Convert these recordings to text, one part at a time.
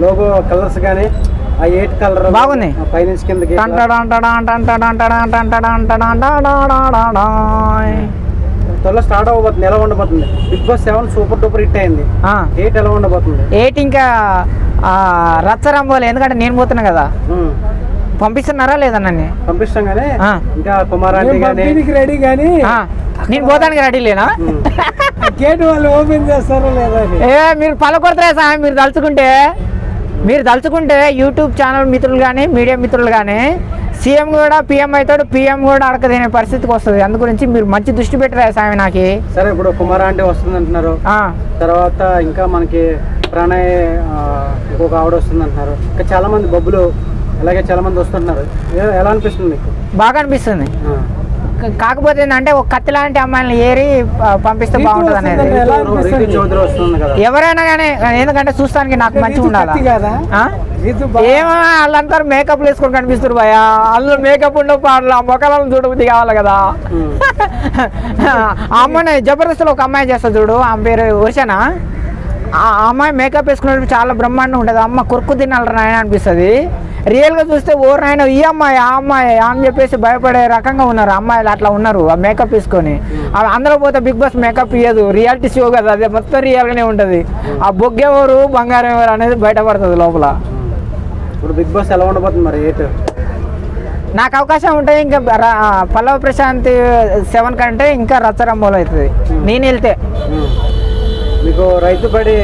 Logo colours కానీ ఆ eight colour బాగున్నాయి. పైనుంచి కిందకి త్వరలో స్టార్ట్ అవ్వబోతుంది ఎలా ఉండబోతుంది Bigg Boss seven super duper hit అయింది ఎయిట్ ఎలా ఉండబోతుంది ఎయిట్ ఇంకా ఆ, రచ్చరంబోలు ఎందుకంటే నేను పోతున్నా కదా. పంపిస్తున్నారా లేదా నన్ను పంపిస్తాం కానీ. ఇంకా కుమారాంటి కానీ రెడీ కానీ ఆ, నేను పోతానికి రెడీ లేనా గేట్ వాళ్ళు ఓపెన్ చేస్తారో లేదా ఏ మీరు పలకొడతారా సార్ మీరు తలుచుకుంటే మీరు తలుచుకుంటే యూట్యూబ్ ఛానల్ మిత్రులు కానీ మీడియా మిత్రులు కానీ సీఎం కూడా పిఎం అవుతాడు పిఎం కూడా అడకదినే పరిస్థితికి వస్తుంది. అందు గురించి మీరు మంచి దృష్టి పెట్టరా సామి నాకు? సరే ఇప్పుడు కుమారాంటి వస్తుంది అంటున్నారు తర్వాత ఇంకా మనకి ప్రణయ్ ఇంకొక ఆవిడ వస్తుంది అంటున్నారు ఇంకా చాలా మంది బొబ్బులు అలాగే చాలా మంది వస్తుంటున్నారు. ఎలా అనిపిస్తుంది మీకు? బాగా అనిపిస్తుంది. కాకపోతే ఏంటంటే ఒక కత్తి లాంటి అమ్మాయిని ఏరి పంపిస్తే బాగుంటుంది అనేది. ఎవరైనా కానీ ఎందుకంటే చూస్తానికి నాకు మంచిగా ఉండాలి? ఏమో వాళ్ళంతా మేకప్ వేసుకొని కనిపిస్తారు భయ వాళ్ళు మేకప్ ఉండవు పాటలు ఆ మొక్కలను చూడబుద్ధి కావాలి కదా. అమ్మాయిని జబర్దస్త్లో ఒక అమ్మాయి చేస్తుంది చూడు ఆమె పేరు వర్షన ఆ అమ్మాయి మేకప్ వేసుకున్నప్పుడు చాలా బ్రహ్మాండంగా ఉంటుంది. అమ్మ కొరుకు తినాలి నాయన అనిపిస్తుంది. రియల్గా చూస్తే ఓ నాయన ఈ అమ్మాయి ఆ అమ్మాయి అని చెప్పేసి భయపడే రకంగా ఉన్నారు. అమ్మాయిలు అట్లా ఉన్నారు ఆ మేకప్ వేసుకొని. ఆ అందరూ పోతే బిగ్ బాస్ మేకప్ ఇయ్యదు. రియాలిటీ షో కదా అది మొత్తం రియల్గానే ఉంటుంది. ఆ బొగ్గెవరు బంగారం ఎవరు అనేది బయటపడుతుంది లోపల. ఇప్పుడు బిగ్ బాస్ ఎలా ఉండబోతుంది మరి ఎయిట్ నాకు అవకాశం ఉంటే ఇంకా పల్లవ ప్రశాంత్ సెవెన్ కంటే ఇంకా రచ్చరంబోలు అవుతుంది. నేను వెళ్తే. మీకు రైతు బడి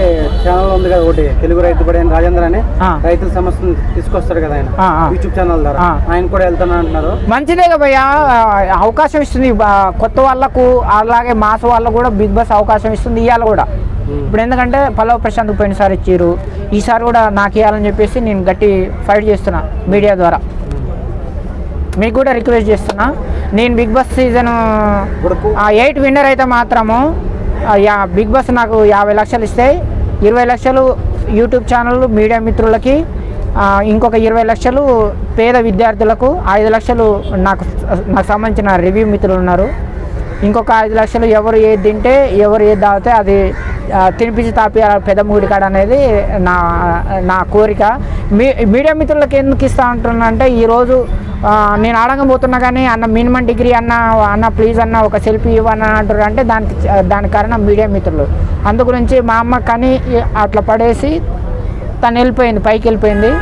ఛానల్ ఉంది కదా ఒకటి తెలుగు రైతు బడి అని రాజేంద్ర అని. రైతుల సమస్యను తీసుకొస్తాడు కదా ఆయన. యూట్యూబ్ ఛానల్ ద్వారా. ఆయన కూడా వెళ్తాను అంటున్నారు. మంచిదే కదా భయ్యా. అవకాశం ఇస్తుంది. కొత్త వాళ్ళకు అలాగే మాస వాళ్ళకు కూడా బిగ్ బాస్ అవకాశం ఇస్తుంది ఇవాళ కూడా. ఇప్పుడు ఎందుకంటే పల్లవ ప్రశాంత్ పోయినసారి ఇచ్చారు. ఈసారి కూడా నాకు ఇవ్వాలని చెప్పేసి నేను గట్టి ఫైట్ చేస్తున్నా మీడియా ద్వారా. మీకు కూడా రిక్వెస్ట్ చేస్తున్నా. నేను Bigg Boss season eight winner అయితే మాత్రము బిగ్ బాస్ నాకు యాభై లక్షలు ఇస్తే ఇరవై లక్షలు యూట్యూబ్ ఛానల్ మీడియా మిత్రులకి ఇంకొక ఇరవై లక్షలు పేద విద్యార్థులకు ఐదు లక్షలు నాకు నాకు సంబంధించిన రివ్యూ మిత్రులు ఉన్నారు. ఇంకొక ఐదు లక్షలు ఎవరు ఏది తింటే ఎవరు ఏది తాగితే అది తినిపించి తాపి పెద్ద మూడి కాడ అనేది నా నా కోరిక. మీ మీడియా మిత్రులకు ఎందుకు ఇస్తా అంటున్నా అంటే ఈరోజు నేను అడగబోతున్నా కానీ అన్న మినిమం డిగ్రీ అన్న అన్న ప్లీజ్ అన్న ఒక సెల్ఫీ ఇవ్వన్న అంటారు అంటే దానికి దాని కారణం మీడియా మిత్రులు. అందు గురించి మా అమ్మ కానీ అట్లా పడేసి తను వెళ్ళిపోయింది పైకి వెళ్ళిపోయింది.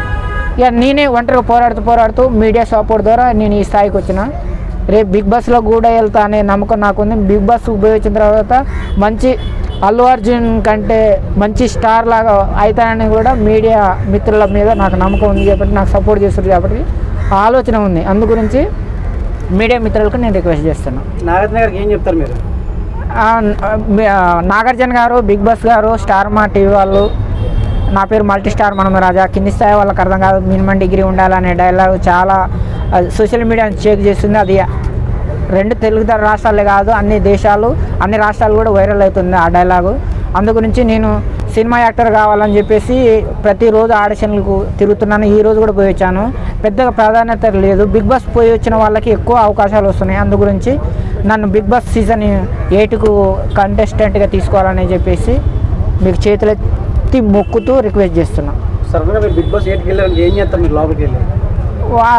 ఇక నేనే ఒంటరిగా పోరాడుతూ పోరాడుతూ మీడియా సపోర్ట్ ద్వారా నేను ఈ స్థాయికి వచ్చిన. రేపు బిగ్ బాస్లో కూడా వెళ్తా అనే నమ్మకం నాకుంది. బిగ్ బాస్ ఉపయోగించిన తర్వాత మంచి అల్లు అర్జున్ కంటే మంచి స్టార్ లాగా అవుతానని కూడా మీడియా మిత్రుల మీద నాకు నమ్మకం ఉంది కాబట్టి నాకు సపోర్ట్ చేస్తారు కాబట్టి ఆలోచన ఉంది. అందు గురించి మీడియా మిత్రులకు నేను రిక్వెస్ట్ చేస్తున్నాను నాగార్జున గారికి ఏం చెప్తారు మీరు? నాగార్జున గారు బిగ్ బాస్ గారు స్టార్ మా టీవీ వాళ్ళు నా పేరు మల్టీ స్టార్ మనమ రాజా కింది స్థాయి వాళ్ళకి అర్థం కాదు మినిమం డిగ్రీ ఉండాలనే డైలాగ్ చాలా సోషల్ మీడియా చెక్ చేస్తుంది. అది రెండు తెలుగు రాష్ట్రాలే కాదు అన్ని దేశాలు అన్ని రాష్ట్రాలు కూడా వైరల్ అవుతుంది ఆ డైలాగు. అందు గురించి నేను సినిమా యాక్టర్ కావాలని చెప్పేసి ప్రతిరోజు ఆడిషన్లకు తిరుగుతున్నాను. ఈ రోజు కూడా పోయి వచ్చాను. పెద్దగా ప్రాధాన్యత లేదు. బిగ్ బాస్ పోయి వచ్చిన వాళ్ళకి ఎక్కువ అవకాశాలు వస్తున్నాయి. అందు గురించి నన్ను బిగ్ బాస్ సీజన్ ఎయిట్కు కంటెస్టెంట్గా తీసుకోవాలని చెప్పేసి మీకు చేతులెత్తి మొక్కుతూ రిక్వెస్ట్ చేస్తున్నా. సడన్గా మీరు బిగ్ బాస్ ఎయిట్కి వెళ్ళారంటే ఏం చేస్తారు మీరు లోపలికి వెళ్ళి? వా